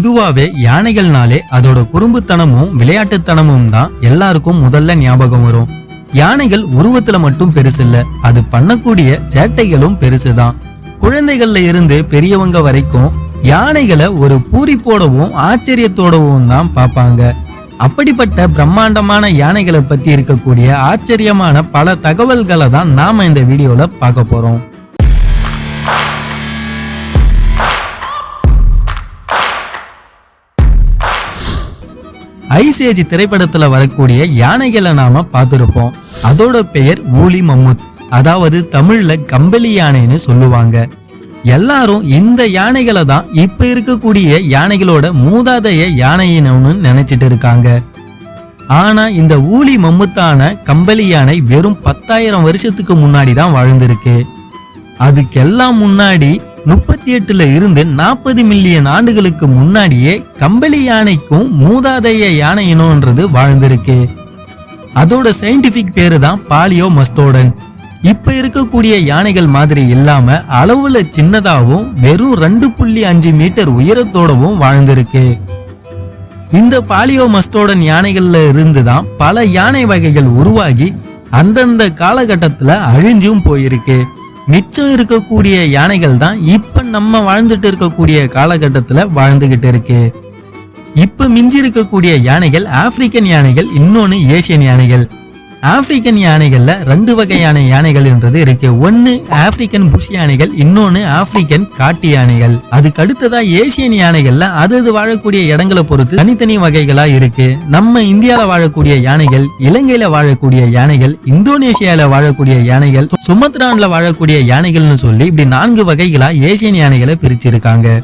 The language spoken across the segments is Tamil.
பொதுவாவே யானைகள்னாலே அதோட குறும்புத்தனமும் விளையாட்டுத்தனமும் தான் எல்லாருக்கும் முதல்ல ஞாபகம் வரும். யானைகள் உருவத்துல மட்டும் பெருசில்ல அது பண்ணக்கூடிய சேட்டைகளும் பெருசுதான் குழந்தைகள்ல இருந்து பெரியவங்க வரைக்கும் யானைகளை ஒரு பூரிப்போடவும் ஆச்சரியத்தோடவும் தான் பார்ப்பாங்க. அப்படிப்பட்ட பிரம்மாண்டமான யானைகளை பத்தி இருக்கக்கூடிய ஆச்சரியமான பல தகவல்களை தான் நாம இந்த வீடியோல பார்க்க போறோம். ஐஸ் ஏஜ் திரைப்படத்துல வரக்கூடிய யானைகளை நாம பார்த்துருப்போம். அதோட பெயர் ஊலி மம்முத். அதாவது தமிழ்ல கம்பளி யானைன்னு சொல்லுவாங்க. எல்லாரும் இந்த யானைகளை தான் இப்ப இருக்கக்கூடிய யானைகளோட மூதாதைய யானையினு நினைச்சிட்டு இருக்காங்க. ஆனா இந்த ஊலி மம்முத்தான கம்பளி யானை வெறும் பத்தாயிரம் வருஷத்துக்கு முன்னாடி தான் வாழ்ந்திருக்கு. அதுக்கெல்லாம் முன்னாடி முப்பத்தி எட்டுல இருந்து நாற்பது மில்லியன் ஆண்டுகளுக்கு முன்னாடியே கம்பளி யானைக்கும் மூதாதைய யானை இனம்ன்றது வாழ்ந்திருக்கு. அதோட சயின்டிபிக் பேரு தான் பாலியோ மஸ்தோடன் இப்ப இருக்கக்கூடிய யானைகள் மாதிரி இல்லாம அளவுல சின்னதாகவும் வெறும் ரெண்டு புள்ளி அஞ்சு மீட்டர் உயரத்தோடவும் வாழ்ந்திருக்கு. இந்த பாலியோ மஸ்டோடன் யானைகள்ல இருந்து தான் பல யானை வகைகள் உருவாகி அந்தந்த காலகட்டத்துல அழிஞ்சும் போயிருக்கு. மிச்சம் இருக்கக்கூடிய யானைகள் தான் இப்ப நம்ம வாழ்ந்துட்டு இருக்கக்கூடிய காலகட்டத்துல வாழ்ந்துகிட்டு இருக்கு. இப்ப மிஞ்சி இருக்கக்கூடிய யானைகள் ஆப்பிரிக்கன் யானைகள் இன்னொன்னு ஏசியன் யானைகள். ஆப்பிரிக்கன் யானைகள்ல ரெண்டு வகையான யானைகள்ன்றது இருக்கு. ஒன்னு ஆப்பிரிக்கன் புஷ் யானைகள் இன்னொன்னு ஆப்பிரிக்கன் காட்டு யானைகள். அதுக்கு அடுத்ததா ஏசியன் யானைகள்ல அது அது வாழக்கூடிய இடங்களை பொறுத்து தனித்தனி வகைகளா இருக்கு. நம்ம இந்தியால வாழக்கூடிய யானைகள் இலங்கையில வாழக்கூடிய யானைகள் இந்தோனேஷியால வாழக்கூடிய யானைகள் சுமத்ரான்ல வாழக்கூடிய யானைகள்னு சொல்லி இப்படி நான்கு வகைகளா ஏசியன் யானைகளை பிரிச்சிருக்காங்க.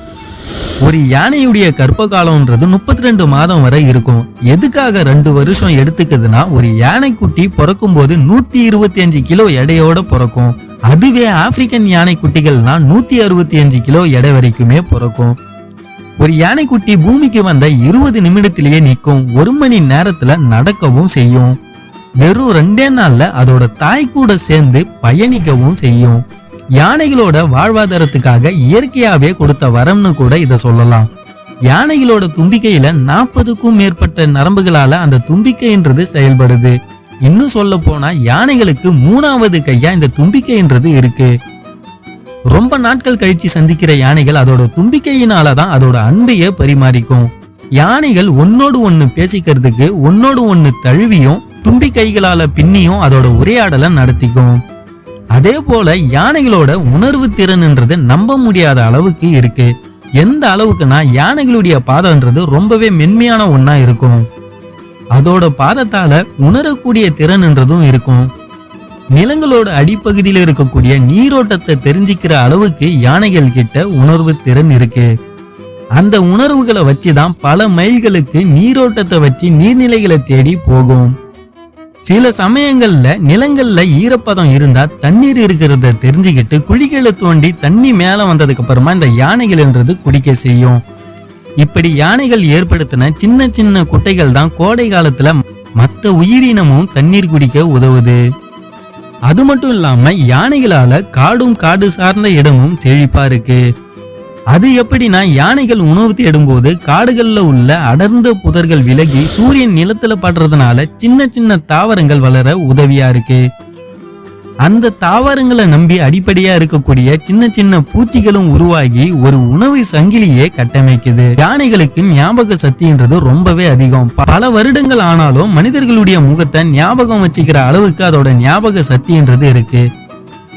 ஒரு யானையுடைய கர்ப்ப காலம்ன்றது முப்பத்தி ரெண்டு மாதம் வரை இருக்கும். எதுக்காக ரெண்டு வருஷம் எடுத்துக்குதுன்னா ஒரு யானைக்குட்டி பிறக்கும் போது நூத்தி இருபத்தி அஞ்சு கிலோ எடையோட பிறக்கும். அதுவே ஆப்பிரிக்கன் யானை குட்டிகள்னா நூத்தி அறுபத்தி அஞ்சு கிலோ எடை வரைக்குமே பிறக்கும். ஒரு யானைக்குட்டி பூமிக்கு வந்த இருபது நிமிடத்திலேயே நிற்கும். ஒரு மணி நேரத்துல நடக்கவும் செய்யும். வெறும் ரெண்டே நாள்ல அதோட தாய் கூட சேர்ந்து பயணிக்கவும் செய்யும். யானைகளோட வாழ்வாதாரத்துக்காக இயற்கையாவே கொடுத்த வரம்னு கூட இதை சொல்லலாம். யானைகளோட தும்பிக்கையில நாற்பதுக்கும் மேற்பட்ட நரம்புகளால அந்த தும்பிக்கைன்றது செயல்படுது. இன்னும் சொல்ல போனா யானைகளுக்கு மூணாவது கையா இந்த தும்பிக்கைன்றது இருக்கு. ரொம்ப நாட்கள் கழிச்சு சந்திக்கிற யானைகள் அதோட தும்பிக்கையினால தான் அதோட அன்பையே பரிமாறிக்கும். யானைகள் ஒன்னோடு ஒன்னு பேசிக்கிறதுக்கு ஒன்னோடு ஒன்னு தழுவியும் தும்பிக்கைகளால பின்னியும் அதோட உரையாடலை நடத்திக்கும். அதே போல யானைகளோட உணர்வு திறன்ன்றது நம்ப முடியாத அளவுக்கு இருக்கு. எந்த அளவுக்குன்னா யானைகளுடைய பாதம்ன்றது ரொம்பவே மென்மையான ஒன்றா இருக்கும். அதோட பாதத்தால உணரக்கூடிய திறன்ன்றதும் இருக்கும். நிலங்களோட அடிப்பகுதியில் இருக்கக்கூடிய நீரோட்டத்தை தெரிஞ்சுக்கிற அளவுக்கு யானைகள் கிட்ட உணர்வு திறன் இருக்கு. அந்த உணர்வுகளை வச்சுதான் பல மைல்களுக்கு நீரோட்டத்தை வச்சு நீர்நிலைகளை தேடி போகும். சில சமயங்கள்ல நிலங்கள்ல ஈரப்பதம் இருந்தா தண்ணீர் இருக்கிறத தெரிஞ்சுக்கிட்டு குழிகளை தோண்டி தண்ணி மேல வந்ததுக்கு அப்புறமா இந்த யானைகள்ன்றது குடிக்க செய்யும். இப்படி யானைகள் ஏற்படுத்தின சின்ன சின்ன குட்டைகள் தான் கோடை காலத்துல மற்ற உயிரினமும் தண்ணீர் குடிக்க உதவுது. அது மட்டும் இல்லாம யானைகளால காடும் காடு சார்ந்த இடமும் செழிப்பா இருக்கு. அது எப்படின்னா யானைகள் உணவு தேடும்போது காடுகள்ல உள்ள அடர்ந்த புதர்கள் விலகி சூரியன் நிலத்துல படுறதுனால சின்ன சின்ன தாவரங்கள் வளர உதவியா இருக்கு? அந்த தாவரங்களை நம்பி அடிப்படையா இருக்கக்கூடிய சின்ன சின்ன பூச்சிகளும் உருவாகி ஒரு உணவு சங்கிலியே கட்டமைக்குது. யானைகளுக்கு ஞாபக சக்தின்றது ரொம்பவே அதிகம். பல வருடங்கள் ஆனாலும் மனிதர்களுடைய முகத்தை ஞாபகம் வச்சுக்கிற அளவுக்கு அதோட ஞாபக சக்தின்றது இருக்கு.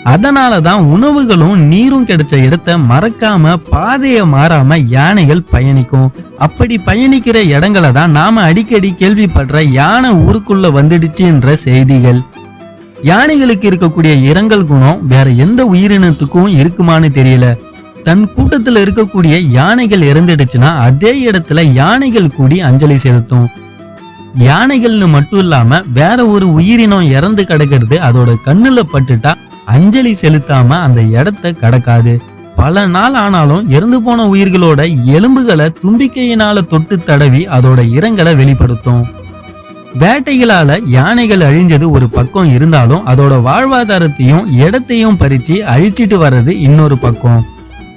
அதனால தான் உணவுகளும் நீரும் கிடைச்ச இடத்த மறக்காம பாதையை மாறாம யானைகள் பயணிக்கும். அப்படி பயணிக்கிற இடங்களை தான் நாம அடிக்கடி கேள்விப்படுற யானை ஊருக்குள்ள வந்துடுச்சுன்ற செய்திகள். யானைகளுக்கு இருக்கக்கூடிய இரங்கல் குணம் வேற எந்த உயிரினத்துக்கும் இருக்குமான்னு தெரியல. தன் கூட்டத்துல இருக்கக்கூடிய யானைகள் இறந்துடுச்சுன்னா அதே இடத்துல யானைகள் கூடி அஞ்சலி செலுத்தும். யானைகள்னு மட்டும் இல்லாம வேற ஒரு உயிரினம் இறந்து கிடக்கிறது அதோட கண்ணுல பட்டுட்டா அஞ்சலி செலுத்தாம அந்த இடத்த கடக்காது. பல நாள் ஆனாலும் இறந்து போன உயிர்களோட எலும்புகளை தும்பிக்கையினால தொட்டு தடவி அதோட இரங்கலை வெளிப்படுத்தும். வேட்டைகளால யானைகள் அழிஞ்சது ஒரு பக்கம் இருந்தாலும் அதோட வாழ்வாதாரத்தையும் இடத்தையும் பறிச்சு அழிச்சிட்டு வர்றது இன்னொரு பக்கம்.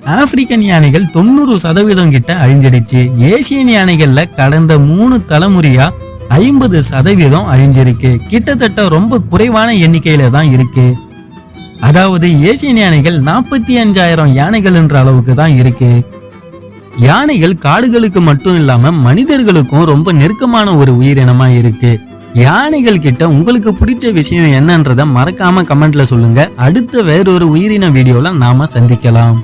ஆப்பிரிக்கன் யானைகள் தொண்ணூறு சதவீதம் கிட்ட அழிஞ்சிடுச்சு. ஏசியன் யானைகள்ல கடந்த மூணு தலைமுறையா ஐம்பது சதவீதம் அழிஞ்சிருக்கு. கிட்டத்தட்ட ரொம்ப குறைவான எண்ணிக்கையில தான் இருக்கு. அதாவது ஏசியன் யானைகள் நாற்பத்தி அஞ்சாயிரம் யானைகள் என்ற அளவுக்கு தான் இருக்கு. யானைகள் காடுகளுக்கு மட்டும் இல்லாம மனிதர்களுக்கும் ரொம்ப நெருக்கமான ஒரு உயிரினமா இருக்கு. யானைகள் கிட்ட உங்களுக்கு பிடிச்ச விஷயம் என்னன்றத மறக்காம கமெண்ட்ல சொல்லுங்க. அடுத்த வேறொரு உயிரின வீடியோல நாம சந்திக்கலாம்.